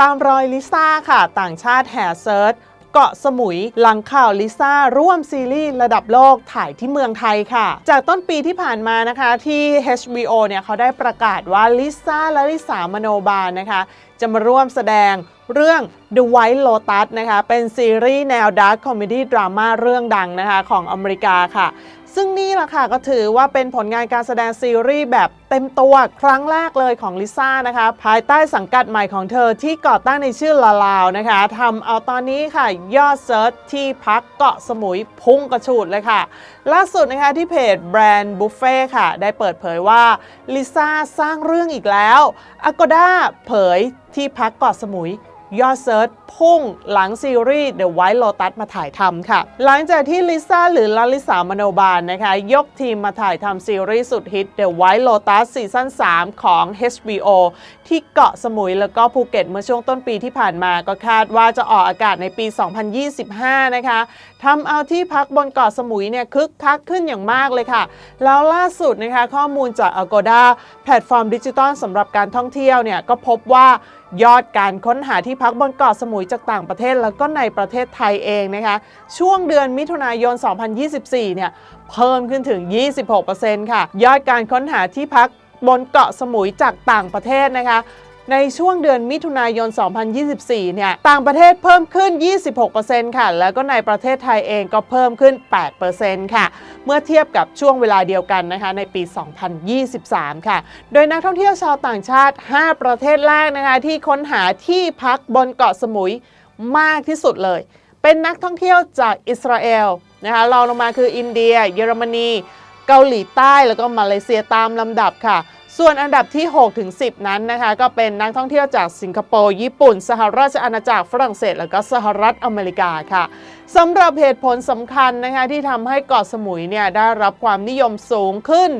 ตามรอยลิซ่าค่ะ ต่างชาติแห่เซิร์ชเกาะสมุยหลังข่าวลิซ่าร่วมซีรีส์ระดับโลกถ่ายที่เมืองไทยค่ะ จากต้นปีที่ผ่านมานะคะที่ HBO เนี่ยเขาได้ประกาศว่าลิซ่าและลิสามโนบาลนะคะ จะมาร่วมแสดงเรื่อง The White Lotus นะคะ เป็นซีรีส์แนวดาร์ c คอมเมดี้ดราม่าเรื่องดังนะคะของอเมริกาค่ะ ซึ่งนี่แหละค่ะก็ถือว่าเป็นผลงานการแสดงซีรีส์แบบเต็มตัวครั้งแรกเลยของลิซ่านะคะ ภายใต้สังกัดใหม่ของเธอที่ก่อตั้งในชื่อลาลาวนะคะทำเอาตอนนี้ค่ะ ยอดเซิร์ชที่พักเกาะสมุยพุ่งกระฉูดเลยค่ะ ล่าสุดนะคะที่เพจแบรนด์บุฟเฟ่ค่ะ ได้เปิดเผยว่าลิซ่าสร้างเรื่องอีกแล้ว Agoda เผยที่พักเกาะสมุย ยอดเซิร์ชพุ่งหลังซีรีส์ The White Lotus มาถ่ายทำค่ะ หลังจากที่ลิซ่าหรือลาลิสามโนบาลนะคะ ยกทีมมาถ่ายทำซีรีส์สุดฮิต The White Lotus ซีซั่น3 ของ HBO ที่เกาะสมุยแล้วก็ภูเก็ตเมื่อช่วงต้นปีที่ผ่านมาก็คาดว่าจะออกอากาศในปี 2025 นะคะทำเอาที่พักบนเกาะสมุยเนี่ยคึกคักขึ้นอย่างมากเลยค่ะ แล้วล่าสุดนะคะข้อมูลจาก Agoda แพลตฟอร์มดิจิตอลสำหรับการท่องเที่ยวเนี่ยก็พบว่า ยอดการค้นหาที่พักบนเกาะสมุยจากต่างประเทศแล้วก็ในประเทศไทยเองนะคะ ช่วงเดือนมิถุนายน 2024 เนี่ย เพิ่มขึ้นถึง 26%ค่ะ ยอดการค้นหาที่พักบนเกาะสมุยจากต่างประเทศนะคะ ในช่วงเดือนมิถุนายน 2024 เนี่ย ต่างประเทศเพิ่มขึ้น 26%ค่ะ แล้วก็ในประเทศไทยเองก็เพิ่มขึ้น 8%ค่ะ เมื่อเทียบกับช่วงเวลาเดียวกันนะคะ ในปี 2023 ค่ะ โดยนักท่องเที่ยวชาวต่างชาติ 5 ประเทศแรกนะคะ ที่ค้นหาที่พักบนเกาะสมุยมากที่สุดเลย เป็นนักท่องเที่ยวจากอิสราเอลนะคะรองลงมาคืออินเดีย เยอรมนี เกาหลีใต้แล้วก็มาเลเซียตามลำดับค่ะ ส่วนอันดับที่ 6 ถึง 10 นั้นนะคะ ก็เป็นนักท่องเที่ยวจากสิงคโปร์ ญี่ปุ่น สหราชอาณาจักรฝรั่งเศส แล้วก็สหรัฐอเมริกาค่ะสำหรับเหตุผลสำคัญนะคะที่ทำให้เกาะสมุยเนี่ยได้รับความนิยมสูงขึ้น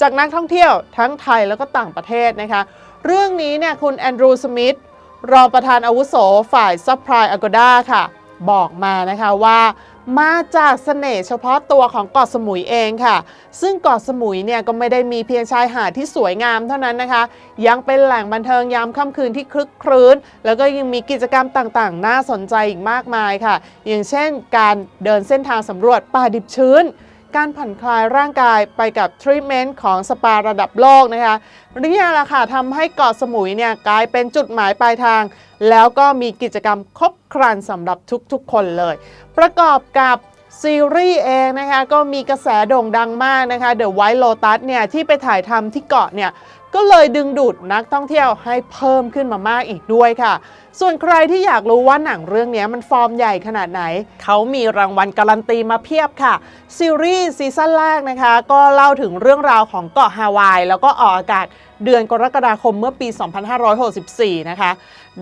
จากนักท่องเที่ยวทั้งไทยแล้วก็ต่างประเทศนะคะ เรื่องนี้เนี่ยคุณแอนดรูว์สมิธรองประธานอาวุโสฝ่ายซัพพลายอ g o d a ค่ะ บอกมานะคะว่ามาจากเสน่ห์เฉพาะตัวของเกาะสมุยเองค่ะ ซึ่งเกาะสมุยเนี่ยก็ไม่ได้มีเพียงชายหาดที่สวยงามเท่านั้นนะคะ ยังเป็นแหล่งบันเทิงยามค่ำคืนที่คลึกครื้น แล้วก็ยังมีกิจกรรมต่างๆ น่าสนใจอีกมากมายค่ะ อย่างเช่นการเดินเส้นทางสำรวจป่าดิบชื้น การผ่อนคลายร่างกายไปกับทรีทเมนต์ของสปาระดับโลกนะคะนี่แหละค่ะทำให้เกาะสมุยเนี่ยกลายเป็นจุดหมายปลายทาง แล้วก็มีกิจกรรมครบครันสำหรับทุกๆคนเลย ประกอบกับ ซีรีส์เองนะคะก็มีกระแสโด่งดังมากนะคะ The White Lotus เนี่ยที่ไปถ่ายทำที่เกาะเนี่ยก็เลยดึงดูดนักท่องเที่ยวให้เพิ่มขึ้นมามากอีกด้วยค่ะ ส่วนใครที่อยากรู้ว่าหนังเรื่องนี้มันฟอร์มใหญ่ขนาดไหน เขามีรางวัลการันตีมาเพียบค่ะ ซีรีส์ซีซั่นแรกนะคะ ก็เล่าถึงเรื่องราวของเกาะฮาวาย แล้วก็ออกอากาศเดือนกรกฎาคมเมื่อปี 2564 นะคะ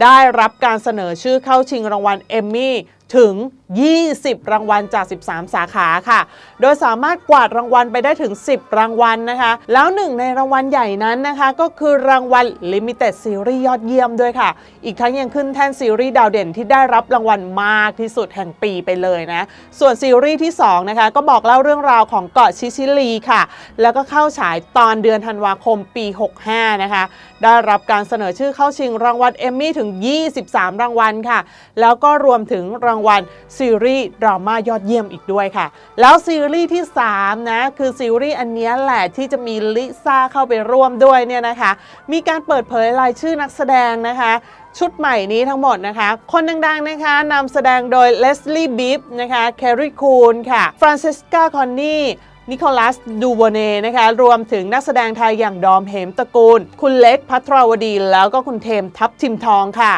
ได้รับการเสนอชื่อเข้าชิงรางวัลเอมมี่ ถึง 20 รางวัลจาก 13 สาขาค่ะ โดยสามารถกวาดรางวัลไปได้ถึง 10 รางวัลนะคะ แล้วหนึ่งในรางวัลใหญ่นั้นนะคะ ก็คือรางวัล Limited Series ยอดเยี่ยมด้วยค่ะ อีกทั้งยังขึ้นแท่นซีรีส์ดาวเด่นที่ได้รับรางวัลมากที่สุดแห่งปีไปเลยนะ ส่วนซีรีส์ที่ 2 นะคะ ก็บอกเล่าเรื่องราวของเกาะชิชิลีค่ะ แล้วก็เข้าฉายตอนเดือนธันวาคมปี 65 นะคะ ได้รับการเสนอชื่อเข้าชิงรางวัลเอมมี่ถึง 23 รางวัลค่ะ แล้วก็รวมถึงรางวัลซีรีส์ดราม่ายอดเยี่ยมอีกด้วยค่ะ แล้วซีรีส์ที่ 3 นะ คือซีรีส์อันนี้แหละที่จะมีลิซ่าเข้าไปร่วมด้วยเนี่ยนะคะ มีการเปิดเผยรายชื่อนักแสดงนะคะชุดใหม่นี้ทั้งหมดนะคะ คนดังๆนะคะนำแสดงโดยเลสลี่บิฟนะคะแครีคูนค่ะฟรานซิสกาคอนนี่นิโคลัสดูโบเนนะคะ รวมถึงนักแสดงไทยอย่างดอมเหมตระกูล คุณเล็กพัทรวดี แล้วก็คุณเทมทับทิมทองค่ะ